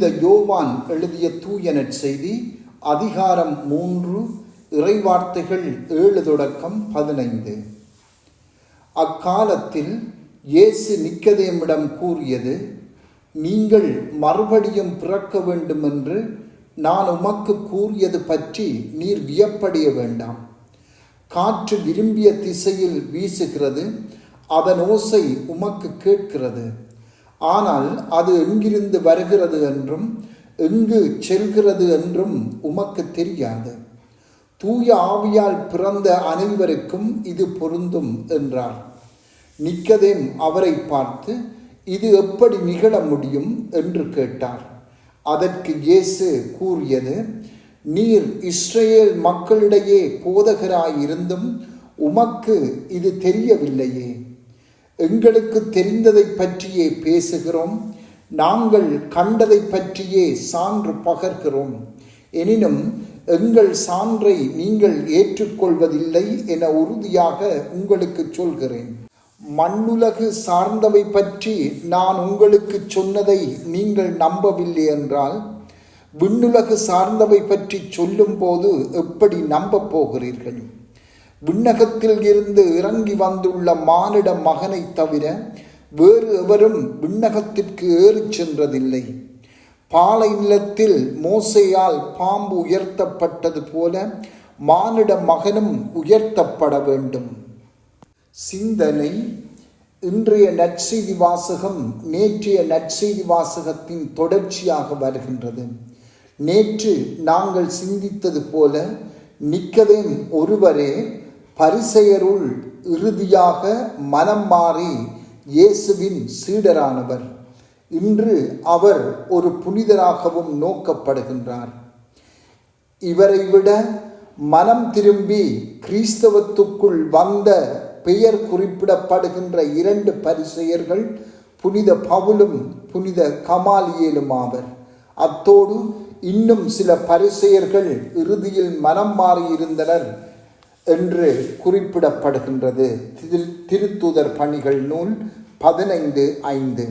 புனித யோவான் எழுதிய தூய செய்தி அதிகாரம் மூன்று இறைவார்த்தைகள் ஏழு தொடக்கம் பதினைந்து. அக்காலத்தில் இயேசு நிக்கதேமிடம் கூறியது நீங்கள் மறுபடியும் பிறக்க வேண்டும் என்று நான் உமக்கு கூறியது பற்றி நீர் வியப்படைய வேண்டாம். காற்று விரும்பிய திசையில் வீசுகிறது அதன் ஓசை உமக்கு கேட்கிறது. ஆனால் அது எங்கிருந்து வருகிறது என்றும் எங்கு செல்கிறது என்றும் உமக்கு தெரியாது. தூய ஆவியால் பிறந்த அனைவருக்கும் இது பொருந்தும் என்றார். நிக்கதேம் அவரை பார்த்து இது எப்படி நிகழ முடியும் என்று கேட்டார். அதற்கு இயேசு கூறியது நீர் இஸ்ரேல் மக்களிடையே போதகராயிருந்தும் உமக்கு இது தெரியவில்லையே. எங்களுக்கு தெரிந்ததை பற்றியே பேசுகிறோம். நாங்கள் கண்டதை பற்றியே சான்று பகர்கிறோம். எனினும் எங்கள் சான்றை நீங்கள் ஏற்றுக்கொள்வதில்லை என உறுதியாக உங்களுக்கு சொல்கிறேன். மண்ணுலகு சார்ந்தவை பற்றி நான் உங்களுக்கு சொன்னதை நீங்கள் நம்பவில்லை என்றால் விண்ணுலகு சார்ந்தவை பற்றி சொல்லும்போது எப்படி நம்பப் போகிறீர்கள்? விண்ணகத்தில் இருந்து இறங்கி வந்துள்ள மானிட மகனை தவிர வேறு எவரும் விண்ணகத்திற்கு ஏறிச் சென்றதில்லை. பாலை நிலத்தில் மோசையால் பாம்பு உயர்த்தப்பட்டது போல மானிட மகனும் உயர்த்தப்பட வேண்டும். சிந்தனை இன்றைய நற்செய்தி வாசகம் நேற்றைய நற்செய்தி வாசகத்தின் தொடர்ச்சியாக வருகின்றது. நேற்று நாங்கள் சிந்தித்தது போல நிக்கதேம் ஒருவரே பரிசெயருள் இறுதியாக மனம் மாறி இயேசுவின் சீடரானவர். இன்று அவர் ஒரு புனிதராகவும் நோக்கப்படுகின்றார். இவரை விட மனம் திரும்பி கிறிஸ்தவத்துக்குள் வந்த பெயர் குறிப்பிடப்படுகின்ற இரண்டு பரிசெயர்கள் புனித பவுலும் புனித கமாலியேலும் ஆவர். அத்தோடு இன்னும் சில பரிசெயர்கள் இறுதியில் மனம் மாறியிருந்தனர். என்று குறிப்பிடப்படுகின்றது. திரு திருத்தூதர் பணிகள் நூல் பதினைந்து ஐந்து.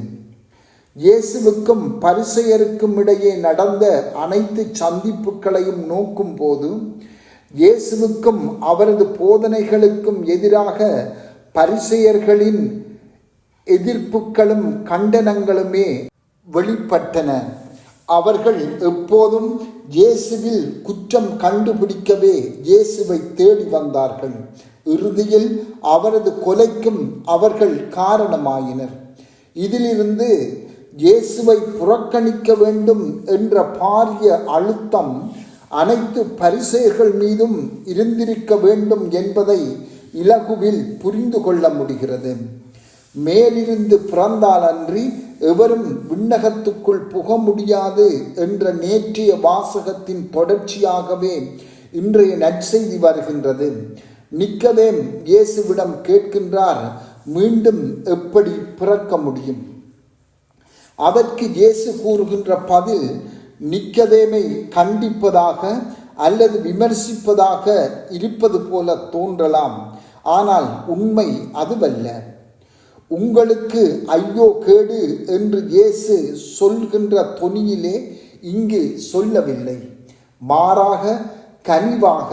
இயேசுவுக்கும் பரிசெயருக்கும் இடையே நடந்த அனைத்து சந்திப்புகளையும் நோக்கும் போது இயேசுவுக்கும் அவரது போதனைகளுக்கும் எதிராக பரிசெயர்களின் எதிர்ப்புகளும் கண்டனங்களுமே வெளிப்பட்டன. அவர்கள் எப்போதும் இயேசுவில் குற்றம் கண்டுபிடிக்கவே இயேசுவை தேடி வந்தார்கள். இறுதியில் அவரது கொலைக்கும் அவர்கள் காரணமாயினர். இதிலிருந்து இயேசுவை புறக்கணிக்க வேண்டும் என்ற பாரிய அழுத்தம் அனைத்து பரிசெயர்கள் மீதும் இருந்திருக்க வேண்டும் என்பதை இலகுவில் புரிந்து கொள்ள முடிகிறது. மேலிருந்து பிறந்தால் அன்றி எவரும் விண்ணகத்துக்குள் புக முடியாது என்ற நேற்றைய வாசகத்தின் தொடர்ச்சியாகவே இன்றைய நற்செய்தி வருகின்றது. நிக்கவே இயேசுவிடம் கேட்கின்றார் மீண்டும் எப்படி பிறக்க முடியும்? அதற்கு இயேசு கூறுகின்ற பதில் நிக்கதேமை கண்டிப்பதாக அல்லது விமர்சிப்பதாக இருப்பது போல தோன்றலாம். ஆனால் உண்மை அதுவல்ல. உங்களுக்கு ஐயோ கேடு என்று இயேசு சொல்கின்ற தொனியிலே இங்கு சொல்லவில்லை. மாறாக கனிவாக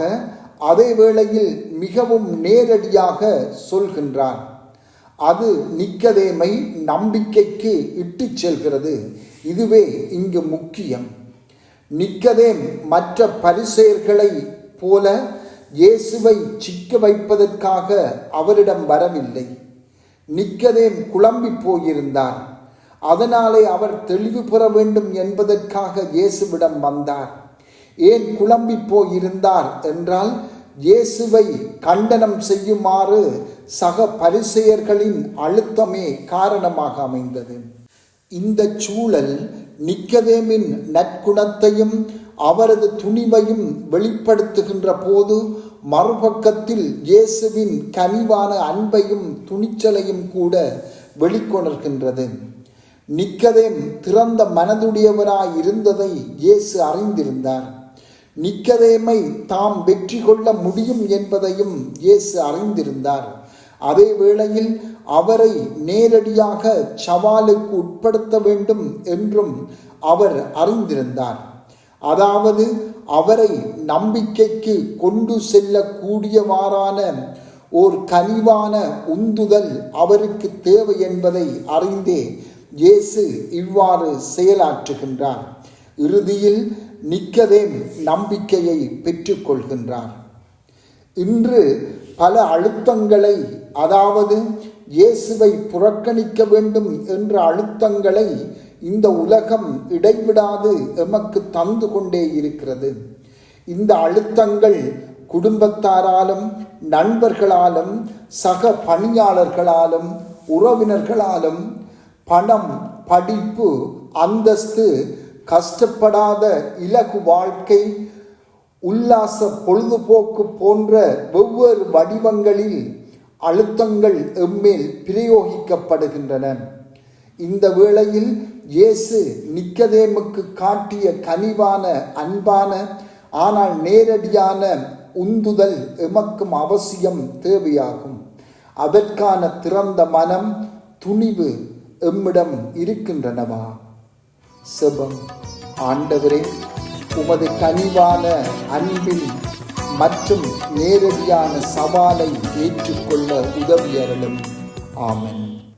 அதே வேளையில் மிகவும் நேரடியாக சொல்கின்றார். அது நிக்கதேமை நம்பிக்கைக்கு இட்டு செல்கிறது. இதுவே இங்கு முக்கியம். நிக்கதேம் மற்ற பரிசெயர்களை போல இயேசுவை சிக்க வைப்பதற்காக அவரிடம் வரவில்லை. நிக்கதேம் குழம்பி போயிருந்தார் அதனாலே அவர் தெளிவு பெற வேண்டும் என்பதற்காக இயேசுவிடம் வந்தார். ஏன் குழம்பி போயிருந்தார் என்றால் இயேசுவை கண்டனம் செய்யுமாறு சக பரிசெயர்களின் அழுத்தமே காரணமாக அமைந்தது. இந்த சூழல் நிக்கதேமின் நற்குணத்தையும் அவரது துணிவையும் வெளிப்படுத்துகின்ற போது மறுபக்கத்தில் இயேசுவின் கனிவான அன்பையும் துணிச்சலையும் கூட வெளிக்கொணர்கின்றது. நிக்கதேம் திறந்த மனதுடையவராய் இருந்ததை இயேசு அறிந்திருந்தார். நிக்கதேமை தாம் வெற்றி கொள்ள முடியும் என்பதையும் இயேசு அறிந்திருந்தார். அதே வேளையில் அவரை நேரடியாக சவாலுக்கு உட்படுத்த வேண்டும் என்றும் அவர் அறிந்திருந்தார். அதாவது அவரை நம்பிக்கைக்கு கொண்டு செல்லக்கூடியவாறான ஓர் கனிவான உந்துதல் அவருக்கு தேவை என்பதை அறிந்தே இயேசு இவ்வாறு செயலாற்றுகின்றார். இறுதியில் நிக்கதேம் நம்பிக்கையை பெற்றுக்கொள்கின்றார். இன்று பல அழுத்தங்களை அதாவது இயேசுவை புறக்கணிக்க வேண்டும் என்ற அழுத்தங்களை இந்த உலகம் இடைவிடாது எமக்கு தந்து கொண்டே இருக்கிறது. இந்த அழுத்தங்கள் குடும்பத்தாராலும் நண்பர்களாலும் சக பணியாளர்களாலும் உறவினர்களாலும் பணம் படிப்பு அந்தஸ்து கஷ்டப்படாத இலகு வாழ்க்கை உல்லாச பொழுதுபோக்கு போன்ற வெவ்வேறு வடிவங்களில் அழுத்தங்கள் எம்மேல் பிரயோகிக்கப்படுகின்றன. இந்த வேளையில் இயேசு நிக்கதேமுக்கு காட்டிய கனிவான அன்பான ஆனால் நேரடியான உந்துதல் எமக்கும் அவசியம் தேவையாகும். அதற்கான திறந்த மனம் துணிவு எம்மிடம் இருக்கின்றனவா? செபம். ஆண்டவரே உமது கனிவான அன்பின் மற்றும் நேரடியான சவாலை ஏற்றுக்கொள்ள உதவியறலும் ஆமன்.